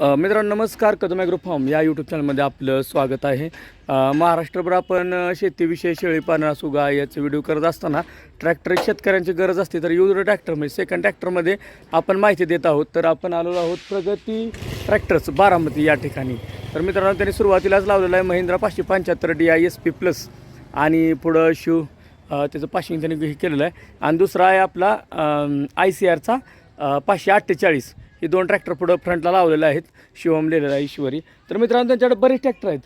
मित्रांनो नमस्कार. Kadam agro farm या यूट्यूब चॅनलमध्ये आपलं स्वागत आहे. महाराष्ट्रभर आपण शेतीविषयी शेळी पालन असू याचे व्हिडिओ करत असताना ट्रॅक्टर शेतकऱ्यांची गरज असते तर युद्र ट्रॅक्टरमध्ये सेकंड ट्रॅक्टरमध्ये आपण माहिती देत आहोत. तर आपण आलो आहोत प्रगती ट्रॅक्टर्स बारामती या ठिकाणी. तर मित्रांनो त्यांनी सुरुवातीलाच लावलेलं आहे महिंद्रा पाचशे पंच्याहत्तर D I S P plus आणि पुढं शिव त्याचं पाशिंग त्यांनी हे केलेलं आहे. आणि दुसरा आहे आपला आय सी आरचा पाचशे अठ्ठेचाळीस. हे दोन ट्रॅक्टर पुढं फ्रंटला लावलेले आहेत. शिवम लिहिलेला ईश्वरी. तर मित्रांनो त्यांच्याकडे बरेच ट्रॅक्टर आहेत.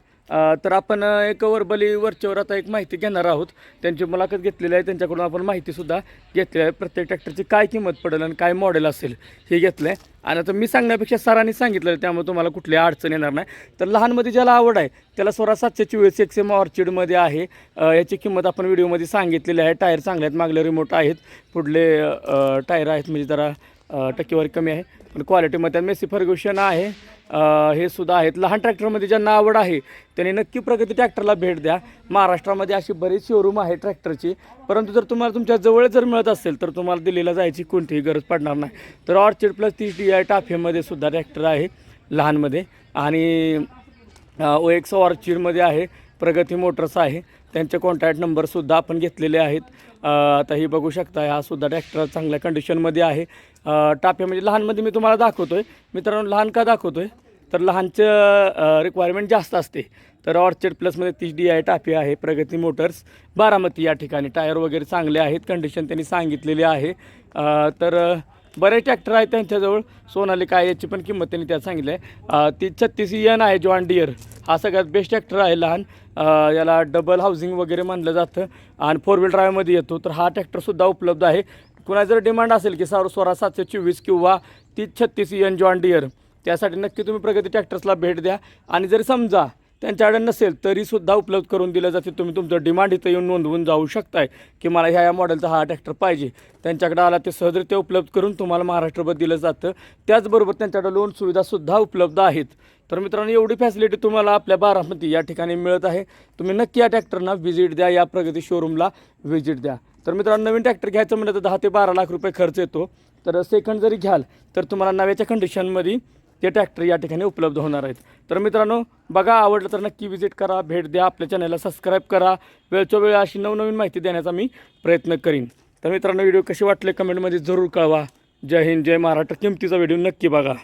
तर आपण एक वरबली वरच्यावर आता एक माहिती घेणार आहोत. त्यांची मुलाखत घेतलेली आहे. त्यांच्याकडून आपण माहितीसुद्धा घेतली आहे. प्रत्येक ट्रॅक्टरची काय किंमत पडेल आणि काय मॉडेल असेल हे घेतलं आहे आणि आता मी सांगण्यापेक्षा सरांनी सांगितलं आहे, त्यामुळे तुम्हाला कुठली अडचण येणार नाही. तर लहानमध्ये ज्याला आवड आहे त्याला सोळा सातशे चोवीस एक्स ऑर्चिडमध्ये आहे. याची किंमत आपण व्हिडिओमध्ये सांगितलेली आहे. टायर चांगले आहेत मागले रिमोट आहेत. पुढले टायर आहेत म्हणजे जरा टक्केवारी कमी आहे. पण क्वालिटीमध्ये मेसी फर्ग्युशन आहे. हे सुद्धा आहेत. लहान ट्रॅक्टरमध्ये ज्यांना आवड आहे त्यांनी नक्की प्रगती ट्रॅक्टरला भेट द्या. महाराष्ट्रामध्ये अशी बरीच शोरूम आहे ट्रॅक्टरची परंतु जर तुम्हाला तुमच्या जवळ जर मिळत असेल तर तुम्हाला दिल्लीला जायची कोणतीही गरज पडणार नाही. तर ऑर्चिड प्लस तीस डी आय टाफेमध्ये सुद्धा ट्रॅक्टर आहे लहानमध्ये. आणि ओ एक्स ऑर्चिडमध्ये आहे प्रगती मोटर्स आहे. त्यांचे कॉन्टॅक्ट नंबरसुद्धा आपण घेतलेले आहेत. आता ही बघू शकता हा सुद्धा ट्रॅक्टर चांगल्या कंडिशनमध्ये आहे. टाप्या म्हणजे लहानमध्ये मी तुम्हाला दाखवतो आहे मित्रांनो लहान का दाखवतो आहे तर लहानचं रिक्वायरमेंट जास्त असते. तर ऑर्चिड प्लसमध्ये तीस डी आहे टाफे आहे प्रगती मोटर्स बारामती या ठिकाणी. टायर वगैरे चांगले आहेत कंडिशन त्यांनी सांगितलेली आहे. तर बरेच ट्रॅक्टर आहेत त्यांच्याजवळ. सोनालिका आहे याची पण किंमत त्यांनी त्यात सांगितली आहे. ती छत्तीस एन आहे जॉन डियर हा सगळ्यात बेस्ट ट्रॅक्टर आहे लहान. याला डबल हाऊसिंग वगैरे मानलं जातं. आणि फोर व्हील ड्राईव्हमध्ये येतो. तर हा ट्रॅक्टरसुद्धा उपलब्ध आहे. कुणा जर डिमांड असेल की सार सोळा सातशे चोवीस किंवा तीस छत्तीस एन जॉन डियर त्यासाठी नक्की तुम्ही प्रगती ट्रॅक्टर्सला भेट द्या. आणि जर समजा त्यांच्याकडे नसेल तरीसुद्धा उपलब्ध करून दिलं जाते. तुम्ही तुमचं डिमांड इथं येऊन नोंदवून जाऊ शकताय की मला ह्या या मॉडेलचा हा ट्रॅक्टर पाहिजे. त्यांच्याकडे आला ते सहजरित्या उपलब्ध करून तुम्हाला महाराष्ट्रभर दिलं जातं. त्याचबरोबर त्यांच्याकडे लोन सुविधासुद्धा उपलब्ध आहेत. तर मित्रांनो एवढी फॅसिलिटी तुम्हाला आपल्या बारामती या ठिकाणी मिळत आहे. तुम्ही नक्की या ट्रॅक्टरना व्हिजिट द्या या प्रगती शोरूमला व्हिजिट द्या. तर मित्रांनो नवीन ट्रॅक्टर घ्यायचं म्हटलं तर दहा ते बारा लाख रुपये खर्च येतो. तर सेकंड जरी घ्याल तर तुम्हाला नव्याच्या कंडिशनमध्ये ते ट्रॅक्टर या ठिकाणी उपलब्ध होणार आहेत. तर मित्रांनो बघा आवडलं तर नक्की विजिट करा भेट द्या आपल्या चॅनलला सबस्क्राईब करा. वेळच्या वेळ अशी नवनवीन माहिती देण्याचा मी प्रयत्न करीन. तर मित्रांनो व्हिडिओ कसे वाटले कमेंटमध्ये जरूर कळवा. जय हिंद जय महाराष्ट्र. किमतीचा व्हिडिओ नक्की बघा.